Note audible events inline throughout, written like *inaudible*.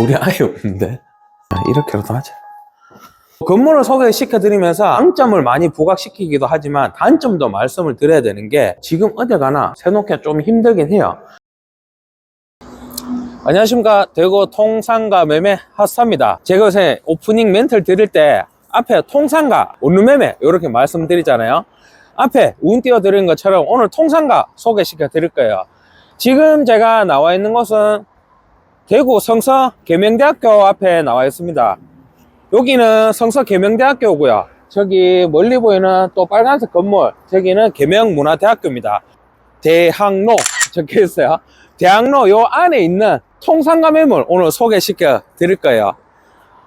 우리 아예 없는데? 아, 이렇게라도 하자 건물을 소개시켜드리면서 장점을 많이 부각시키기도 하지만 단점도 말씀을 드려야 되는 게 지금 어디 가나 세놓기가 좀 힘들긴 해요. 안녕하십니까. 대구 통상가 매매 핫사입니다. 제가 요새 오프닝 멘트를 드릴 때 앞에 통상가 온누매매 이렇게 말씀드리잖아요. 앞에 운 띄워 드린 것처럼 오늘 통상가 소개시켜 드릴 거예요. 지금 제가 나와 있는 곳은 대구 성서 계명대학교 앞에 나와 있습니다. 여기는 성서 계명대학교고요. 저기 멀리 보이는 또 빨간색 건물 저기는 계명문화대학교입니다. 대학로 적혀 있어요. 대학로 요 안에 있는 통상가 매물 오늘 소개시켜 드릴 거예요.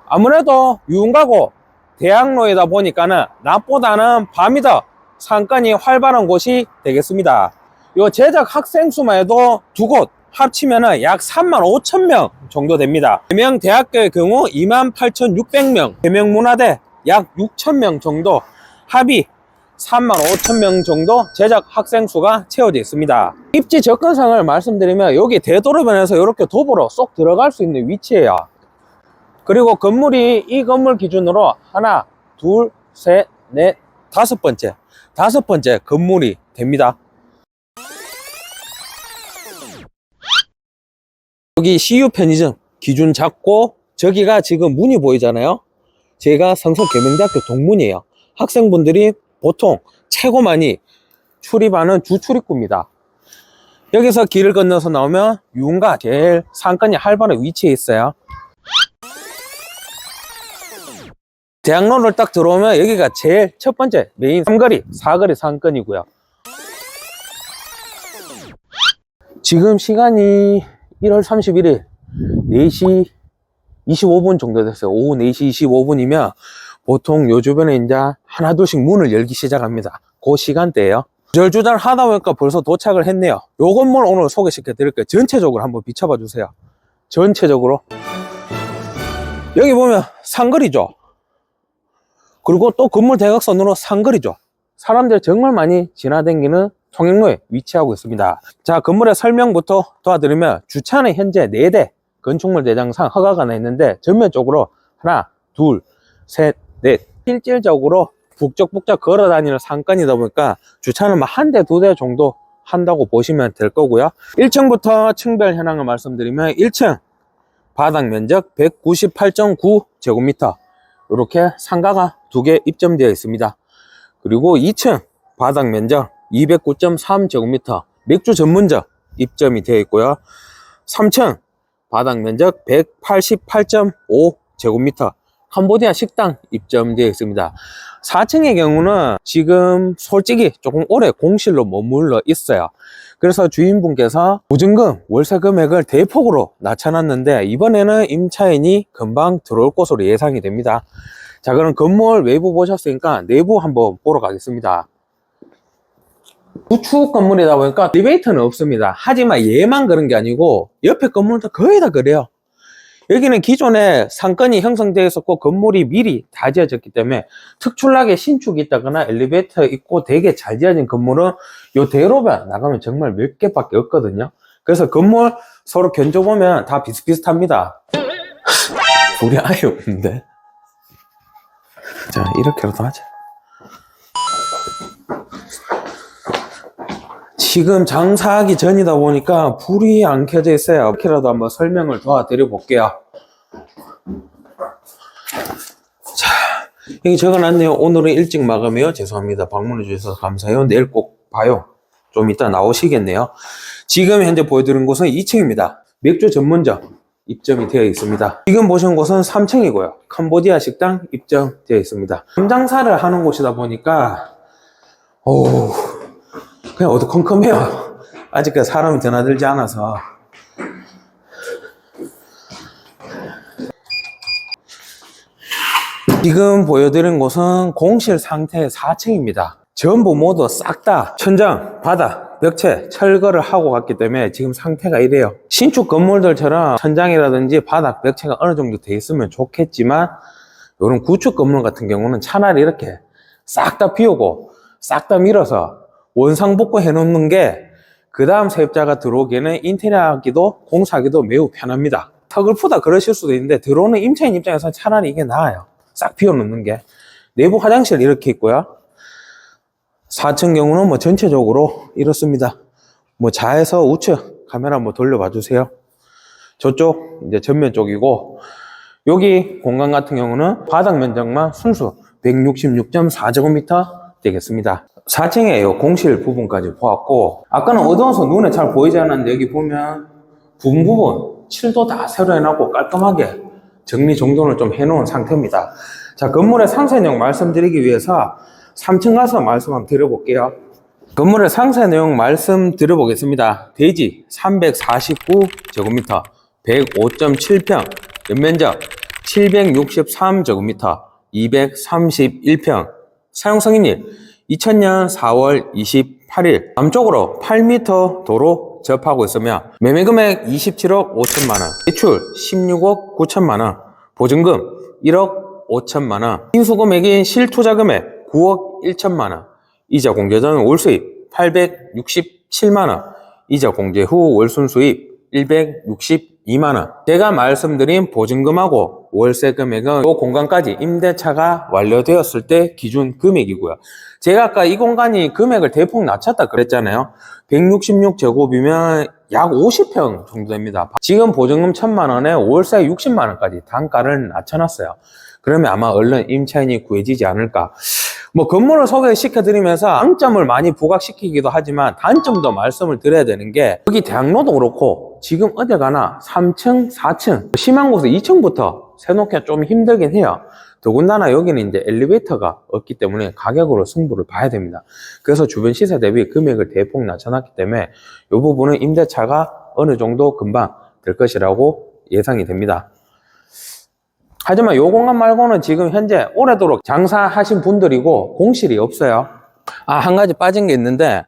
아무래도 유흥가고 대학로이다 보니까는 낮보다는 밤이 더 상권이 활발한 곳이 되겠습니다. 요 제작 학생 수만 해도 두 곳 합치면은 약 3만 5천 명 정도 됩니다. 대명 대학교의 경우 2만 8,600명, 대명 문화대 약 6천 명 정도, 합이 3만 5천 명 정도 제작 학생 수가 채워져 있습니다. 입지 접근성을 말씀드리면 여기 대도로변에서 이렇게 도보로 쏙 들어갈 수 있는 위치예요. 그리고 건물이 이 건물 기준으로 하나, 둘, 셋, 넷, 다섯 번째, 다섯 번째 건물이 됩니다. 여기 CU 편의점 기준 잡고 저기가 지금 문이 보이잖아요. 제가 성서 계명대학교 동문이에요. 학생분들이 보통 최고 많이 출입하는 주 출입구입니다. 여기서 길을 건너서 나오면 유흥가 제일 상권이 활발한 위치에 있어요. 대학로를 딱 들어오면 여기가 제일 첫 번째 메인 삼거리, 사거리 상권이고요. 지금 시간이 1월 31일 4시 25분 정도 됐어요. 오후 4시 25분이면 보통 요 주변에 이제 하나둘씩 문을 열기 시작합니다. 그 시간대예요. 절주달 하다 보니까 벌써 도착을 했네요. 요 건물 오늘 소개시켜 드릴게요. 전체적으로 한번 비춰봐 주세요. 전체적으로. 여기 보면 상거리죠. 그리고 또 건물 대각선으로 상거리죠. 사람들 정말 많이 지나다니는 통행로에 위치하고 있습니다. 자, 건물의 설명부터 도와드리면 주차는 현재 4대 건축물 대장상 허가가 나 있는데 전면적으로 하나, 둘, 셋, 넷. 실질적으로 북적북적 걸어 다니는 상권이다 보니까 주차는 뭐한 대, 두 대 정도 한다고 보시면 될 거고요. 1층부터 층별 현황을 말씀드리면 1층 바닥 면적 198.9 제곱미터 이렇게 상가가 두 개 입점되어 있습니다. 그리고 2층 바닥 면적 209.3제곱미터 맥주 전문점 입점이 되어 있고요. 3층 바닥 면적 188.5 제곱미터 캄보디아 식당 입점되어 있습니다. 4층의 경우는 지금 솔직히 조금 오래 공실로 머물러 있어요. 그래서 주인분께서 보증금, 월세 금액을 대폭으로 낮춰놨는데 이번에는 임차인이 금방 들어올 것으로 예상이 됩니다. 자 그럼 건물 외부 보셨으니까 내부 한번 보러 가겠습니다. 구축 건물이다 보니까 엘리베이터는 없습니다. 하지만 얘만 그런 게 아니고 옆에 건물도 거의 다 그래요. 여기는 기존에 상권이 형성되어 있었고 건물이 미리 다 지어졌기 때문에 특출나게 신축이 있다거나 엘리베이터 있고 되게 잘 지어진 건물은 요 대로변 나가면 정말 몇 개밖에 없거든요. 그래서 건물 서로 견줘보면 다 비슷비슷합니다. *laughs* 우리 아예 없는데. 자, 이렇게라도 하자. 지금 장사하기 전이다 보니까 불이 안 켜져 있어요. 이렇게라도 한번 설명을 도와드려 볼게요. 자, 여기 적어놨네요. 오늘은 일찍 마감해요. 죄송합니다. 방문해 주셔서 감사해요. 내일 꼭 봐요. 좀 이따 나오시겠네요. 지금 현재 보여드린 곳은 2층입니다. 맥주 전문점 입점이 되어 있습니다. 지금 보신 곳은 3층이고요. 캄보디아 식당 입점되어 있습니다. 장사를 하는 곳이다 보니까 오 그냥 어두컴컴해요. 아직까지 사람이 드나들지 않아서. 지금 보여드린 곳은 공실 상태의 4층입니다. 전부 모두 싹 다 천장, 바닥, 벽체 철거를 하고 갔기 때문에 지금 상태가 이래요. 신축 건물들처럼 천장이라든지 바닥, 벽체가 어느 정도 돼 있으면 좋겠지만 이런 구축 건물 같은 경우는 차라리 이렇게 싹 다 비우고 싹 다 밀어서 원상복구 해놓는 게 그 다음 세입자가 들어오기에는 인테리어 하기도 공사하기도 매우 편합니다. 턱을 푸다 그러실 수도 있는데 들어오는 임차인 입장에서는 차라리 이게 나아요. 싹 비워놓는 게. 내부 화장실 이렇게 있고요. 4층 경우는 뭐 전체적으로 이렇습니다. 뭐 좌에서 우측 카메라 한번 돌려봐 주세요. 저쪽 이제 전면 쪽이고 여기 공간 같은 경우는 바닥 면적만 순수 166.4제곱미터 되겠습니다. 4층에 공실 부분까지 보았고 아까는 어두워서 눈에 잘 보이지 않았는데 여기 보면 부분 부분 칠도 다 새로 해놨고 깔끔하게 정리 정돈을 좀 해놓은 상태입니다. 자 건물의 상세 내용 말씀드리기 위해서 3층 가서 말씀 한번 드려볼게요. 건물의 상세 내용 말씀드려보겠습니다. 대지 349제곱미터, 105.7평, 연면적 763제곱미터, 231평, 사용 승인일 2000년 4월 28일 남쪽으로 8m 도로 접하고 있으며 매매 금액 27억 5천만 원, 대출 16억 9천만 원, 보증금 1억 5천만 원, 인수 금액인 실투자 금액 9억 1천만 원, 이자 공제 전 월 수입 867만 원, 이자 공제 후 월순 수입 162만 원. 제가 말씀드린 보증금하고 월세 금액은 이 공간까지 임대차가 완료되었을 때 기준 금액이고요. 제가 아까 이 공간이 금액을 대폭 낮췄다 그랬잖아요. 166제곱이면 약 50평 정도 됩니다. 지금 보증금 1000만 원에 월세 60만 원까지 단가를 낮춰놨어요. 그러면 아마 얼른 임차인이 구해지지 않을까. 뭐 건물을 소개시켜드리면서 장점을 많이 부각시키기도 하지만 단점도 말씀을 드려야 되는 게 여기 대학로도 그렇고 지금 어디 가나 3층, 4층 심한 곳은 2층부터 세놓기가 좀 힘들긴 해요. 더군다나 여기는 이제 엘리베이터가 없기 때문에 가격으로 승부를 봐야 됩니다. 그래서 주변 시세 대비 금액을 대폭 낮춰놨기 때문에 이 부분은 임대차가 어느 정도 금방 될 것이라고 예상이 됩니다. 하지만 요 공간 말고는 지금 현재 오래도록 장사하신 분들이고 공실이 없어요. 아, 한 가지 빠진 게 있는데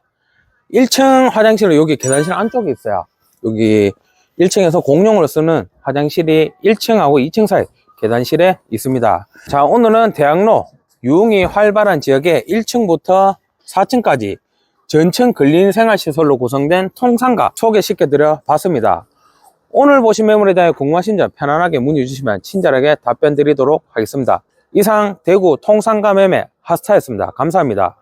1층 화장실은 여기 계단실 안쪽에 있어요. 여기 1층에서 공용으로 쓰는 화장실이 1층하고 2층 사이 계단실에 있습니다. 자, 오늘은 대학로 유흥이 활발한 지역에 1층부터 4층까지 전층 근린 생활시설로 구성된 통상가 소개시켜드려 봤습니다. 오늘 보신 매물에 대해 궁금하신 점 편안하게 문의 주시면 친절하게 답변 드리도록 하겠습니다. 이상 대구 통상가 매매 하스타였습니다. 감사합니다.